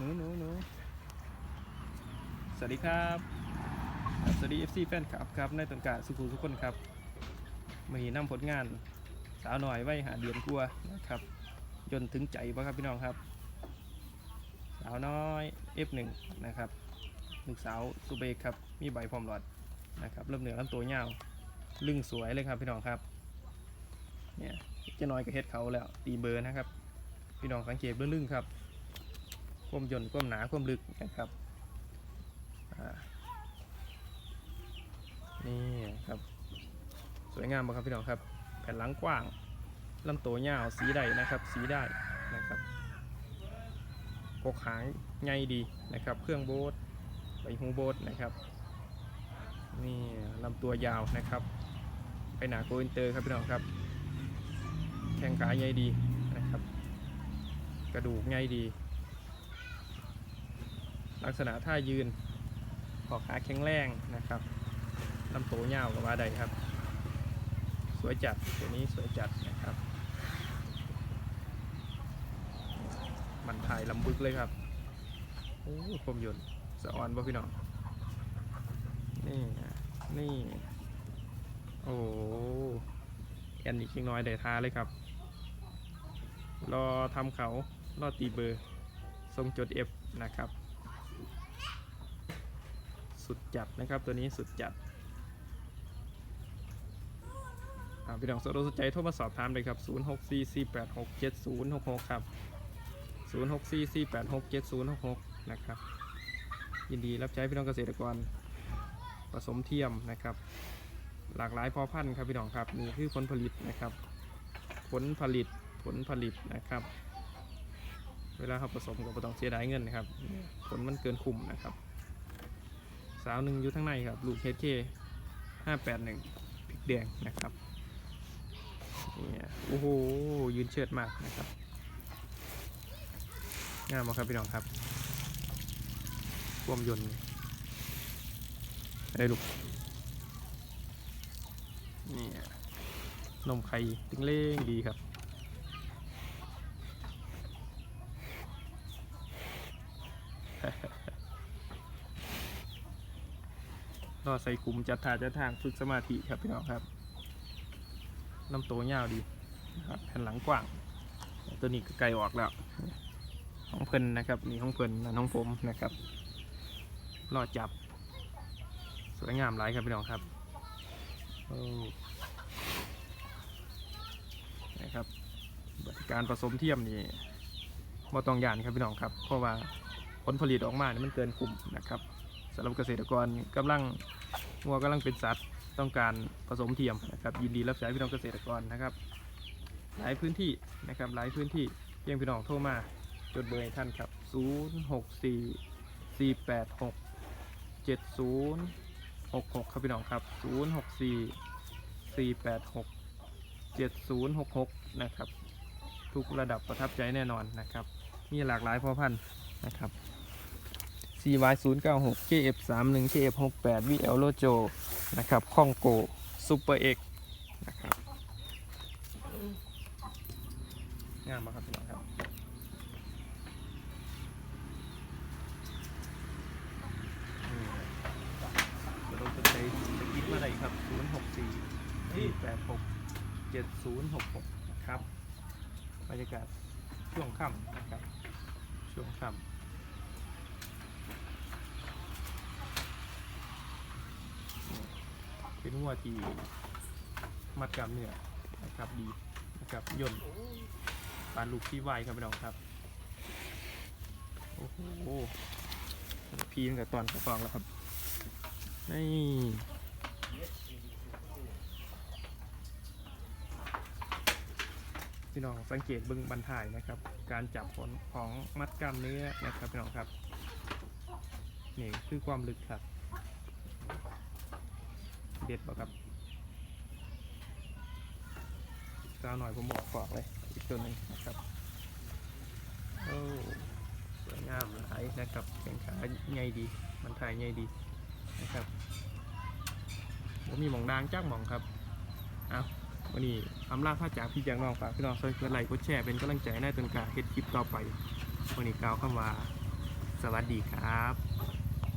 หนูหนูหนูสวัสดีครับ สวัสดี FC แฟนคลับครับในต้นกาสุขุทุกคนครับมีนำผลงานสาวหน่อยไว้หาเดือนกลัวนะครับจนถึงใจบ่ครับพี่น้องครับ สาวน้อย F1 นะครับลูกสาวสุเบกครับมีใบพร้อมหลอดนะครับเริ่มเหนือลำตัวยาวลึงสวยเลยครับพี่น้องครับเนี่ยจะน้อยกับเฮ็ดเขาแล้วตีเบอร์นะครับ พี่น้องสังเกตเบื้องลึงครับ ความย่นความหนาความลึกนะครับนี่ครับ สวยงามมากครับพี่น้องครับ แผ่นหลังกว้างลำตัวยาวสีใดนะครับ สีได้นะครับกกหางใหญ่ดีนะครับ เครื่องโบสใบหูโบสนะครับนี่ลำตัวยาวนะครับ ไปหนาโกอินเตอร์ครับพี่น้องครับ แข้งขาใหญ่ดีนะครับ กระดูกใหญ่ดี ลักษณะท่ายืนขอขาแข็งแรงนะครับลำตัวยาวกับว่าใดครับ สวยจัดตัวนี้สวยจัดนะครับ มันถ่ายลำบึกเลยครับโอ้คมยนต์สะออนบ่พี่น้องนี่นี่ โอ้แอนอีกเล็กน้อยได้ทาเลยครับ รอทำเขา รอตีเบอร์ทรงจด F นะครับ สุดจัดนะครับตัวนี้สุดจัดพี่น้องสนใจโทรมาสอบถามเลยครับ 0644867066 ครับ 0644867066 นะครับ ยินดีรับใช้พี่น้องเกษตรกรผสมเทียมนะครับ หลากหลายพอพันธุ์ครับพี่น้องครับนี่คือผลผลิตนะครับ ผลผลิตผลผลิตนะครับ เวลาเขาผสมก็บ่ต้องเสียดายเงินนะครับ ผลมันเกินคุ้มนะครับาวหนึ่งอยู่ทั้างในครับ ลูกเฮดเคห้าแปดหนึ่งพริกแดงนะครับเนี่ยโอ้โห ยืนเชิดมากนะครับงามมากครับพี่น้องครับความยนต์ได้ลูกนี่นมไข่ตึงเล่งดีครับร อใส่กลุ่มจัดทาจัดทางฝึกสมาธิครับพี่น้องครับลำตัวยาวดีนะครับแผ่นหลังกว้าง ตัวนี้ก็ไกลออกแล้วของเพลินนะครับนี่ของเพิ่นนะน้องผมนะครับรอดจับ สวยงามหลายครับพี่น้องครับนะครับการผสมเทียมนี่บ่ต้องยานครับพี่น้องครับ เพราะว่าผลผลิตออกมาเนี่ยมันเกินคุ้มนะครับ สำหรับเกษตรกรกำลังงัวกำลังเป็นสัตว์ต้องการผสมเทียมนะครับยินดีรับใช้พี่น้องเกษตรกรนะครับ หลายพื้นที่นะครับหลายพื้นที่เพียงพี่น้องโทรมาจดเบอร์ให้ท่านครับ 0 6 4 4 8 6 7 0 6 6 ครับพี่น้องครับ 0 6 4 4 8 6 7 0 6 6 นะครับ ทุกระดับประทับใจแน่นอนนะครับ มีหลากหลายพ่อพันธุ์นะครับ CY 0 9 6 KF 3 1 KF 6 8 VL Lojo นะครับคองโก Super X นะครับงามมากครับพี่น้องครับนี่เดี๋ยวเราจะใช้สกิปมาได้ครับ 0 6 4 4 8 6 7 0 6 6 นะครับ บรรยากาศช่วงค่ำนะครับ ช่วงค่ำ เป็นหัวที่มัดกล้ามเนื้อนะครับดีนะครับย่นปลาลูกที่ไวครับพี่น้องครับโอ้โหพีตั้งแต่ตอนกระฟองแล้วครับนี่พี่น้องสังเกตเบึงบรรทายนะครับ การจับผลของมัดกล้ามเนื้อนะครับพี่น้องครับนี่คือความลึกครับ เด็ดป่ะครับสาวหน่อยผมบอกฝากเลย อีกตัวหนึ่งนะครับโอ้สวยงามหลายนะครับแข่งขาใหญ่ดี มันถ่ายใหญ่ดีนะครับผมมีหมองดางจ้างหมองครับเอาวันนี้อำลาพระจากพี่จากน้องฝากพี่น้องช่วยกดไลค์กดแชร์เป็นกำลังใจให้ต้นกาเฮ็ดคลิปต่อไปวันนี้กล่าวคำว่าสวัสดีครับ